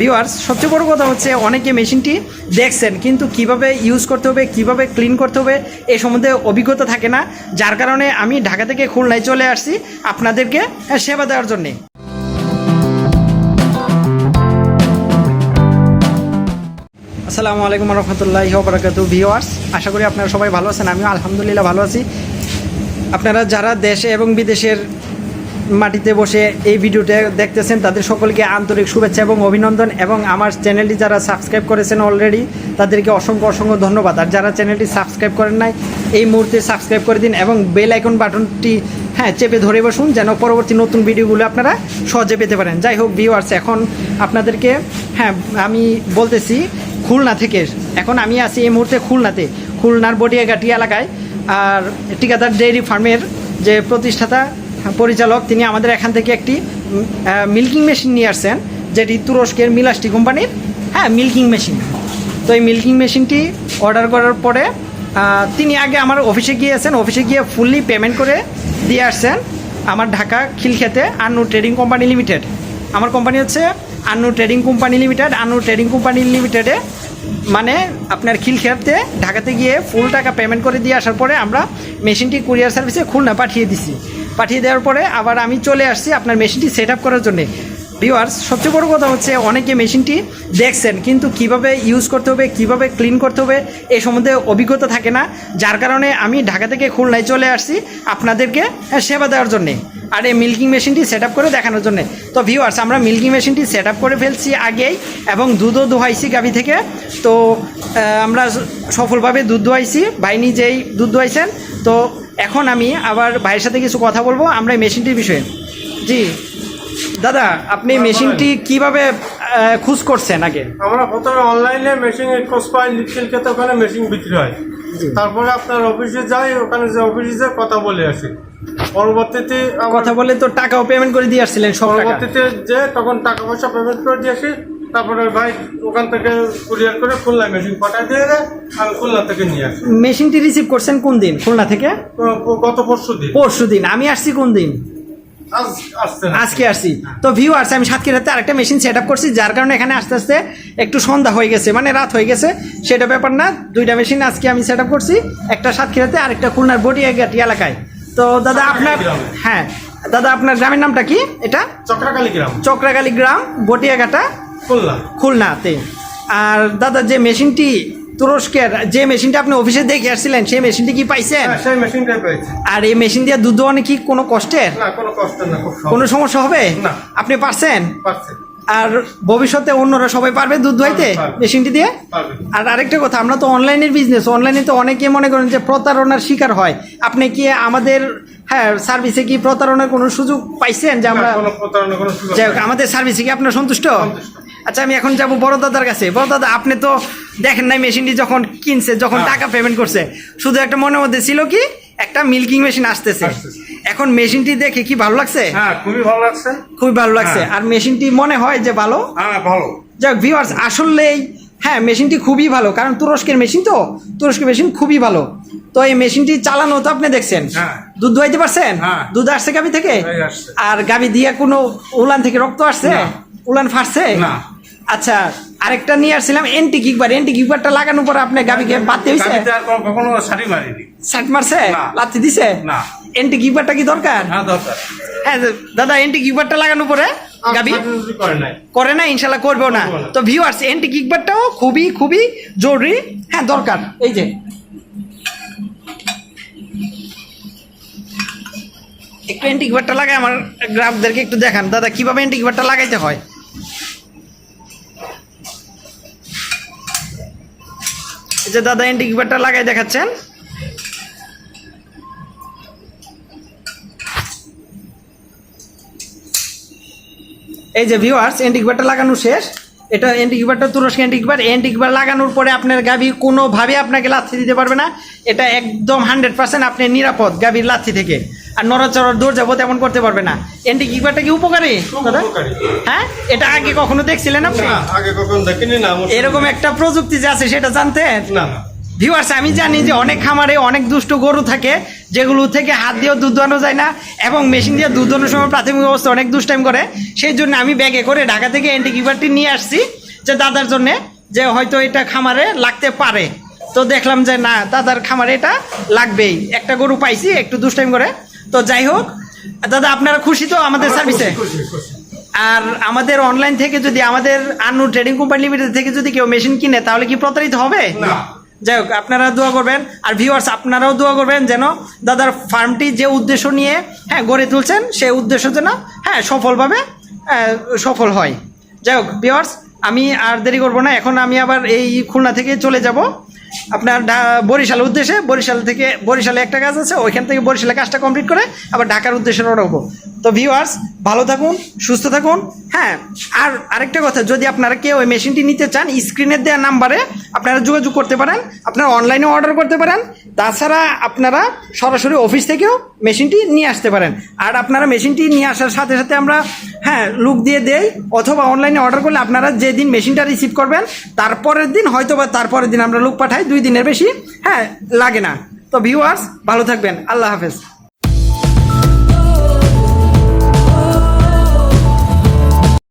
Viewers সবচেয়ে বড় কথা হচ্ছে অনেকে মেশিনটি দেখছেন, কিন্তু কীভাবে ইউজ করতে হবে, কীভাবে ক্লিন করতে হবে, এ সম্বন্ধে অভিজ্ঞতা থাকে না। যার কারণে আমি ঢাকা থেকে খুলনায় চলে আসছি আপনাদেরকে সেবা দেওয়ার জন্যে। আসসালামু আলাইকুম রহমতুল্লাহ বরাকাতু ভিওয়ার্স আশা করি আপনারা সবাই ভালো আছেন, আমিও আলহামদুলিল্লাহ ভালো আছি। আপনারা যারা দেশে এবং বিদেশের মাটিতে বসে এই ভিডিওটা দেখতেছেন, তাদের সকলকে আন্তরিক শুভেচ্ছা এবং অভিনন্দন। এবং আমার চ্যানেলটি যারা সাবস্ক্রাইব করেছেন অলরেডি তাদেরকে অসংখ্য অসংখ্য ধন্যবাদ। আর যারা চ্যানেলটি সাবস্ক্রাইব করেন নাই, এই মুহূর্তে সাবস্ক্রাইব করে দিন এবং বেল আইকন বাটনটি হ্যাঁ চেপে ধরে বসুন যেন পরবর্তী নতুন ভিডিওগুলো আপনারা সহজে পেতে পারেন। যাই হোক ভিউয়ার্স এখন আপনাদেরকে হ্যাঁ আমি বলতেছি খুলনা থেকে। এখন আমি আছি এই মুহূর্তে খুলনাতে, খুলনার বটিয়াঘাটি এলাকায়। আর টিকাদার ডেইরি ফার্মের যে প্রতিষ্ঠাতা পরিচালক, তিনি আমাদের এখান থেকে একটি মিল্কিং মেশিন নিয়ে আসছেন, যেটি তুরস্কের মিলাস্টি কোম্পানির হ্যাঁ মিল্কিং মেশিন তো এই মিল্কিং মেশিনটি অর্ডার করার পরে তিনি আগে আমার অফিসে গিয়েছেন অফিসে গিয়ে ফুললি পেমেন্ট করে দিয়ে আসছেন আমার ঢাকা খিলক্ষেতে আন্নু ট্রেডিং কোম্পানি লিমিটেড। আমার কোম্পানি হচ্ছে Annu trading company limited. Annu trading company লিমিটেডে মানে আপনার খিলক্ষেতে, ঢাকাতে গিয়ে ফুল টাকা পেমেন্ট করে দিয়ে আসার পরে আমরা মেশিনটি কুরিয়ার সার্ভিসে খুলনা পাঠিয়ে দিছি। পাঠিয়ে দেওয়ার পরে আবার আমি চলে আসছি আপনার মেশিনটি সেট আপ করার জন্যে। ভিউয়ার্স সবচেয়ে বড় কথা হচ্ছে অনেকে মেশিনটি দেখছেন, কিন্তু কীভাবে ইউজ করতে হবে, কীভাবে ক্লিন করতে হবে এই সম্বন্ধে অভিজ্ঞতা থাকে না। যার কারণে আমি ঢাকা থেকে খুলনায় চলে আসছি আপনাদেরকে সেবা দেওয়ার জন্যে আর এই মিল্কিং মেশিনটি সেট করে দেখানোর জন্য। তো ভিউয়ার্স আমরা মিল্কিং মেশিনটি সেট করে ফেলছি আগেই এবং দুধও দোহাইছি গাভি থেকে। তো আমরা সফলভাবে দুধ দোয়াইছি ভাই নিজেই দুধ দোয়াইছেন তো এখন আমি আবার ভাইয়ের সাথে কিছু কথা বলব আমরা এই মেশিনটির বিষয়ে। জি। দাদা আপনি মেশিনটি কীভাবে খুঁজ করছেন আগে? আমরা প্রথমে অনলাইনে মেশিন খোঁজ পাই লিটকেল খেতে ওখানে মেশিন বিক্রি হয়। তারপরে আপনার অফিসে যাই ওখানে যে অফিসে যে কথা বলে আসি। পরবর্তীতে কথা বলে তো টাকাও পেমেন্ট করে দিয়ে আসছিলেন সব পরবর্তীতে যে তখন টাকা পয়সা পেমেন্ট করে দিয়ে আসি তারপরে ভাই ওখান থেকে কুরিয়ার করে খুলনা মেশিন পাঠাই দিয়ে আমি খুলনা থেকে নিয়ে আসি। মেশিনটি রিসিভ করছেন কোন দিন? খুলনা থেকে? গত পরশু দিন। পরশু দিন। আমি আসছি কোন দিন। আজকে আসছি। তো ভিউ আসছে আমি সাতক্ষীরাতে আরেকটা মেশিন সেট আপ করছি যার কারণে এখানে আস্তে আস্তে একটু সন্ধ্যা হয়ে গেছে মানে রাত হয়ে গেছে। সেটা ব্যাপার না দুইটা মেশিন আজকে আমি সেট আপ করছি একটা সাতক্ষীরাতে আরেকটা খুলনার বটিয়াঘাটি এলাকায়। তো দাদা আপনার হ্যাঁ দাদা আপনার গ্রামের নামটা কি এটা? চক্রাকালী গ্রাম। চক্রাকালী গ্রাম বটিয়াঘাটা খুলনাতে। আর দাদা যে মেশিনটি তুরস্কের যে মেশিনটা আপনি অফিসে দেখে আসছিলেন সেই মেশিনটি কি পাইছেন? হ্যাঁ, সেই আর এই মেশিন দিয়ে দুধ দোয়ানো কি কোনো কষ্টের? না কোনো কষ্ট না কোনো সমস্যা হবে? না। আপনি পারছেন? পারছে। আর ভবিষ্যতে অন্যরা সবাই পারবে দুধ দোয়াইতে মেশিনটি দিয়ে? আর আরেকটা কথা আমরা তো অনলাইনের বিজনেস অনলাইনে তো অনেকে মনে করেন যে প্রতারণার শিকার হয়। আপনি কি আমাদের হ্যাঁ সার্ভিসে কি প্রতারণার কোনো সুযোগ পাইছেন যে আমরা আমাদের সার্ভিসে কি আপনার সন্তুষ্ট। আচ্ছা আমি এখন যাব বড় দাদার কাছে। বড় দাদা আপনি তো দেখেন নাই মেশিনটি যখন কিনছে যখন হ্যাঁ। টাকা পেমেন্ট করছে। শুধু একটা মনের মধ্যে ছিল কি একটা মিল্কিং মেশিন আসতেছে। এখন মেশিনটি দেখে কি ভালো লাগছে? হ্যাঁ খুবই ভালো লাগছে। খুবই ভালো লাগছে। হ্যাঁ। আর মেশিনটি মনে হয় যে ভালো? হ্যাঁ ভালো। যাক ভিউয়ার্স আসলেই হ্যাঁ মেশিনটি খুবই ভালো। কারণ তুরস্কের মেশিন তো তুরস্কের মেশিন খুবই ভালো। তো এই মেশিনটি চালানো তো আপনি দেখছেন। দুধ দোয়াইতে পারছেন। দুধ আসছে গাবি থেকে? আর গাবি দিয়ে কোনো উলান থেকে রক্ত আসছে? উলান ফাটছে? না। আচ্ছা আরেকটা নিয়ে আসছিলাম এন্টি কিকবার এন্টি কিকবারটা লাগানোর পর আপনার গাবিকে বাদতে কোনো- কখনো শাড়ি মারিনি। সাট মারছে? না। লাথি দিছে? না। এন্টি কিকবারটা কি দরকার? হ্যাঁ দরকার। হ্যাঁ দাদা এন্টি কিকবারটা লাগানোর পরে গাবি করে না ইনশাল্লাহ করবেও না। করব না। তো ভিউয়ার্স এন্টি কিকবারটাও খুবই খুবই জরুরি। হ্যাঁ দরকার। এই যে। একটু এন্টি কিকবারটা লাগাই আমার গ্রাহকদেরকে একটু দেখান। দাদা কীভাবে এন্টি কিকবারটা লাগাইতে হয়? এই যে দাদা কিকবারটা লাগাই দেখাচ্ছেন। এই যে ভিউয়ার্স এন্টিকবারটা লাগানো শেষ। এটা এন্টিকবার তুরস্ক এন্টিকবার এন্টিকবার লাগানোর পরে আপনার গাভী কোনোভাবে আপনাকে লাথি দিতে পারবে না। এটা একদম হান্ড্রেড পার্সেন্ট আপনি নিরাপদ গাভীর লাথি থেকে। আর নড়াচড়ার দৌড় যাব তেমন করতে পারবে না। এন্টিকবারটা কি উপকারী? দাদা? হ্যাঁ? এটা আগে কখনো দেখছিলেন আপনি? না আগে কখনো দেখিনি না এরকম একটা প্রযুক্তি যে আছে সেটা জানতেন? না না। ভিউয়ার্স আমি জানি যে অনেক খামারে অনেক দুষ্ট গরু থাকে যেগুলো থেকে হাত দিয়েও দুধ দোয়ানো যায় না এবং মেশিন দিয়ে দুধ দোয়ানোর সময় প্রাথমিক অবস্থা অনেক দুষ্টাইম করে। সেই জন্য আমি ব্যাগে করে ঢাকা থেকে অ্যান্টিকিউবারটি নিয়ে আসছি যে দাদার জন্য যে হয়তো এটা খামারে লাগতে পারে। তো দেখলাম যে না দাদার খামারে এটা লাগবেই। একটা গরু পাইছি একটু দুষ্টাইম করে। তো যাই হোক দাদা আপনারা খুশি তো আমাদের সার্ভিসে আর আমাদের অনলাইন থেকে যদি আমাদের আনু ট্রেডিং কোম্পানি লিমিটেড থেকে যদি কেউ মেশিন কিনে তাহলে কি প্রতারিত হবে? যাই হোক আপনারা দোয়া করবেন। আর ভিউয়ার্স আপনারাও দোয়া করবেন যেন দাদার ফার্মটি যে উদ্দেশ্য নিয়ে হ্যাঁ গড়ে তুলছেন সেই উদ্দেশ্য যেন হ্যাঁ সফলভাবে সফল হয়। যাই হোক ভিউয়ার্স আমি আর দেরি করব না। এখন আমি আবার এই খুলনা থেকে চলে যাব। আপনার বরিশাল উদ্দেশ্যে, বরিশাল থেকে, বরিশালে একটা কাজ আছে, ওইখান থেকে বরিশালে কাজটা কমপ্লিট করে আবার ঢাকার উদ্দেশ্যে রওনা হব। তো ভিউয়ার্স ভালো থাকুন, সুস্থ থাকুন। হ্যাঁ আর আরেকটা কথা, যদি আপনারা কেউ ওই মেশিনটি নিতে চান স্ক্রিনের দেওয়া নাম্বারে আপনারা যোগাযোগ করতে পারেন, আপনারা অনলাইনে অর্ডার করতে পারেন, তাছাড়া আপনারা সরাসরি অফিস থেকেও মেশিনটি নিয়ে আসতে পারেন। আর আপনারা মেশিনটি নিয়ে আসার সাথে সাথে আমরা হ্যাঁ লুক দিয়ে দেই, অথবা অনলাইনে অর্ডার করলে আপনারা যেদিন মেশিনটা রিসিভ করবেন তারপরের দিন হয়তো বা তারপরের দিন আমরা লুক পাঠাই, দুই দিনের বেশি হ্যাঁ লাগে না। তো ভিউয়ার্স ভালো থাকবেন। আল্লাহ হাফেজ।